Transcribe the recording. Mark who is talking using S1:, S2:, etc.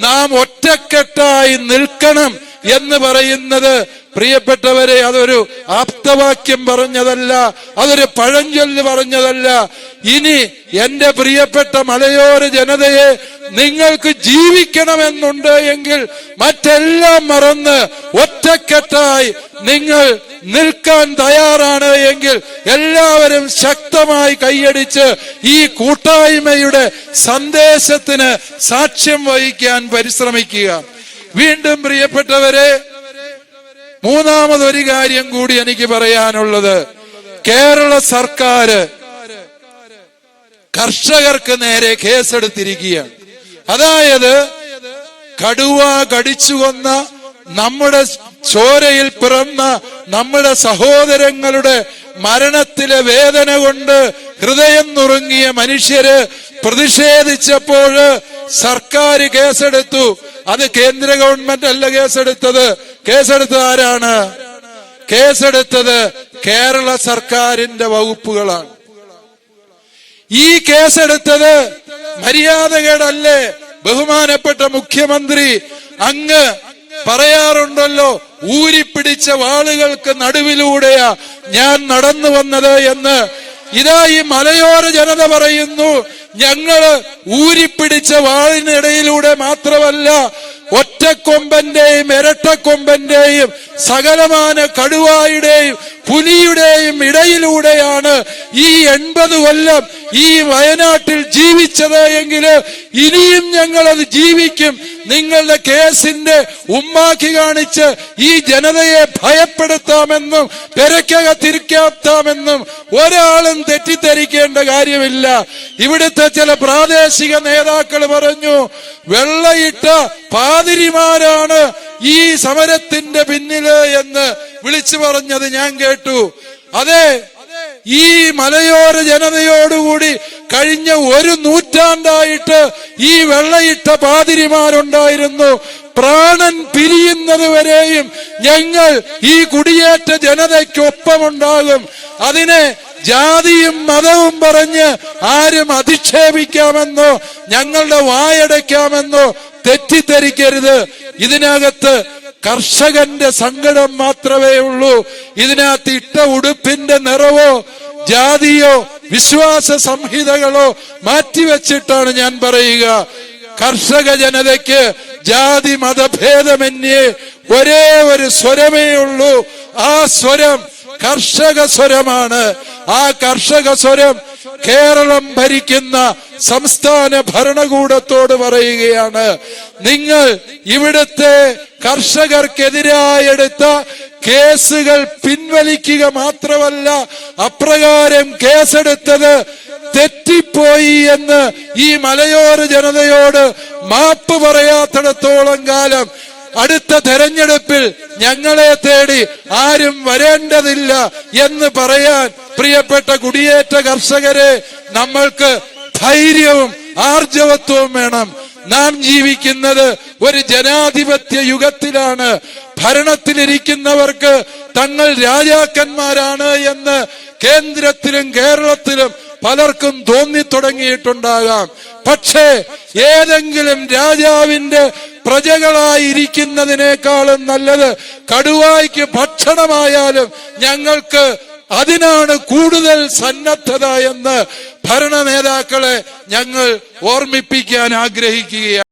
S1: നാം ഒറ്റക്കെട്ടായി നിൽക്കണം. എന്ന് പറയുന്നത് പ്രിയപ്പെട്ടവരെ അതൊരു ആപ്തവാക്യം പറഞ്ഞതല്ല അതൊരു പഴഞ്ചൊല്ല് പറഞ്ഞതല്ല. ഇനി എന്റെ പ്രിയപ്പെട്ട മലയോര ജനതയെ നിങ്ങൾക്ക് ജീവിക്കണമെന്നുണ്ട് എങ്കിൽ മറ്റെല്ലാം മറന്ന് ഒറ്റക്കെട്ടായി നിങ്ങൾ നിൽക്കാൻ തയ്യാറാണ് എങ്കിൽ എല്ലാവരും ശക്തമായി കൈയടിച്ച് ഈ കൂട്ടായ്മയുടെ സന്ദേശത്തിന് സാക്ഷ്യം വഹിക്കാൻ പരിശ്രമിക്കുക. വീണ്ടും പ്രിയപ്പെട്ടവരെ മൂന്നാമതൊരു കാര്യം കൂടി എനിക്ക് പറയാനുള്ളത്. കേരള സർക്കാർ കർഷകർക്ക് നേരെ കേസെടുത്തിരിക്കുകയാണ്. അതായത് കടുവ കടിച്ചു കൊന്ന നമ്മുടെ ചോരയിൽ പിറന്ന നമ്മുടെ സഹോദരങ്ങളുടെ മരണത്തിലെ വേദന കൊണ്ട് ഹൃദയം നുറുങ്ങിയ മനുഷ്യര് പ്രതിഷേധിച്ചപ്പോൾ സർക്കാർ കേസെടുത്തു. അത് കേന്ദ്ര ഗവൺമെന്റ് അല്ല കേസെടുത്തത്. കേസെടുത്തത് ആരാണ്? കേസെടുത്തത് കേരള സർക്കാരിന്റെ വകുപ്പുകളാണ്. ഈ കേസെടുത്തത് മര്യാദകേടല്ലേ? ബഹുമാനപ്പെട്ട മുഖ്യമന്ത്രി അങ്ങ് പറയാറുണ്ടല്ലോ ഊരിപ്പിടിച്ച വാളുകൾക്ക് നടുവിലൂടെയാ ഞാൻ നടന്നു വന്നത് എന്ന്. ഇതാ ഈ മലയോര ജനത പറയുന്നു ഞങ്ങൾ ഊരിപ്പിടിച്ച വാളിനിടയിലൂടെ മാത്രമല്ല ഒറ്റക്കൊമ്പന്റെയും ഇരട്ടക്കൊമ്പന്റെയും സകലമാന കടുവായുടെയും പുലിയുടെയും ഇടയിലൂടെയാണ് ഈ എൺപത് കൊല്ലം ഈ വയനാട്ടിൽ ജീവിച്ചത് ഇനിയും ഞങ്ങൾ അത് ജീവിക്കും. നിങ്ങളുടെ കേസിന്റെ ഉമ്മാക്കി കാണിച്ച് ഈ ജനതയെ ഭയപ്പെടുത്താമെന്നും പെരക്കകത്തിരിക്കാത്താമെന്നും ഒരാളും തെറ്റിദ്ധരിക്കേണ്ട കാര്യമില്ല. ഇവിടുത്തെ ചില പ്രാദേശിക നേതാക്കൾ പറഞ്ഞു വെള്ളയിട്ട പാതിരിമാരാണ് ഈ സമരത്തിന്റെ പിന്നിൽ എന്ന് വിളിച്ചു പറഞ്ഞത് ഞാൻ കേട്ടു. അതെ ഈ മലയോര ജനതയോടുകൂടി കഴിഞ്ഞ ഒരു നൂറ്റാണ്ടായിട്ട് ഈ വെള്ളയിട്ട പാതിരിമാരുണ്ടായിരുന്നു. പ്രാണൻ പിരിയുന്നത് വരെയും ഞങ്ങൾ ഈ കുടിയേറ്റ ജനതയ്ക്കൊപ്പമുണ്ടാകും. അതിനെ ജാതിയും മതവും പറഞ്ഞ് ആരും അധിക്ഷേപിക്കാമെന്നോ ഞങ്ങളുടെ വായടയ്ക്കാമെന്നോ തെറ്റിദ്ധരിക്കരുത്. ഇതിനകത്ത് കർഷകന്റെ സങ്കടം മാത്രമേ ഉള്ളൂ. ഇതിനകത്ത് ഇട്ട ഉടുപ്പിന്റെ നിറവോ ജാതിയോ വിശ്വാസ സംഹിതകളോ മാറ്റിവെച്ചിട്ടാണ് ഞാൻ പറയുക. കർഷക ജനതയ്ക്ക് ജാതി മതഭേദമന്യേ ഒരേ ഒരു സ്വരമേ ഉള്ളൂ. ആ സ്വരം കർഷക സ്വരമാണ്. ആ കർഷക സ്വരം കേരളം ഭരിക്കുന്ന സംസ്ഥാന ഭരണകൂടത്തോട് പറയുകയാണ്. നിങ്ങൾ ഇവിടുത്തെ കർഷകർക്കെതിരായെടുത്ത കേസുകൾ പിൻവലിക്കുക മാത്രമല്ല അപ്രകാരം കേസെടുത്തത് തെറ്റിപ്പോയി എന്ന് ഈ മലയോര ജനതയോട് മാപ്പ് പറയാത്തിടത്തോളം കാലം അടുത്ത തെരഞ്ഞെടുപ്പിൽ ഞങ്ങളെ തേടി ആരും വരേണ്ടതില്ല എന്ന് പറയാൻ പ്രിയപ്പെട്ട കുടിയേറ്റ കർഷകരെ നമ്മൾക്ക് ധൈര്യവും ആർജവത്വവും വേണം. നാം ജീവിക്കുന്നത് ഒരു ജനാധിപത്യ യുഗത്തിലാണ്. ഭരണത്തിലിരിക്കുന്നവർക്ക് തങ്ങൾ രാജാക്കന്മാരാണ് എന്ന് കേന്ദ്രത്തിലും കേരളത്തിലും പലർക്കും തോന്നി തുടങ്ങിയിട്ടുണ്ടാകാം പക്ഷേ ഏതെങ്കിലും രാജാവിന്റെ പ്രജകളായിരിക്കുന്നതിനേക്കാളും നല്ലത് കടുവായ്ക്ക് ഭക്ഷണമായാലും ഞങ്ങൾക്ക് അതിനാണ് കൂടുതൽ സന്നദ്ധത എന്ന് ഭരണ നേതാക്കളെ ഞങ്ങൾ ഓർമ്മിപ്പിക്കാൻ ആഗ്രഹിക്കുകയാണ്.